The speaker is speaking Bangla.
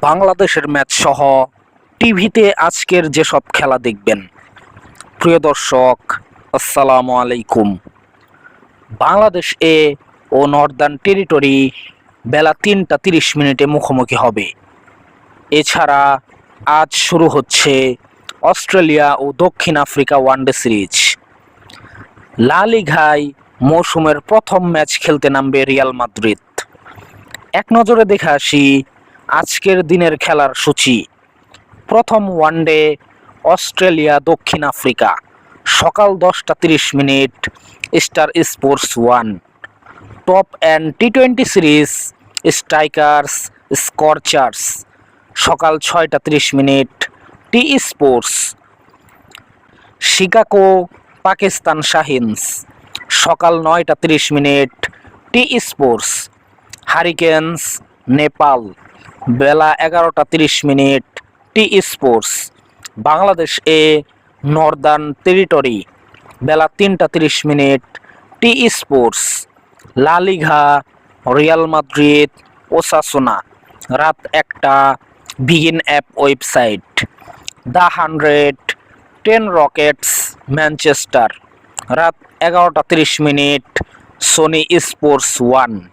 বাংলাদেশের ম্যাচ সহ টিভিতে আজকের যেসব খেলা দেখবেন। প্রিয় দর্শক, আসসালামু আলাইকুম। বাংলাদেশ এ ও নর্দার্ন টেরিটরি বেলা তিনটা তিরিশ মিনিটে মুখোমুখি হবে। এছাড়া আজ শুরু হচ্ছে অস্ট্রেলিয়া ও দক্ষিণ আফ্রিকা ওয়ানডে সিরিজ। লা লিগায় মৌসুমের প্রথম ম্যাচ খেলতে নামবে রিয়াল মাদ্রিদ। এক নজরে দেখে আসি আজকের দিনের খেলার সূচি। প্রথম ওয়ানডে অস্ট্রেলিয়া, দক্ষিণ আফ্রিকা। সকাল দশটা তিরিশ minute, star sports one. Top end T twenty series, strikers, scorchers. সকাল ছয়টা তিরিশ minute T sports Chicago, Pakistan Shaheens. সকাল নয়টা তিরিশ মিনিট টি স্পোর্টস হারিকেন্স, নেপাল। বেলা এগারোটা তিরিশ minute T sports. Bangladesh A northern territory. বেলা তিনটা তিরিশ minute T sports. La Liga real Madrid, Osasuna. রাত একটা, begin app website. The hundred, Trent rockets, Manchester. রাত এগারোটা তিরিশ মিনিট, সোনি স্পোর্টস ওয়ান।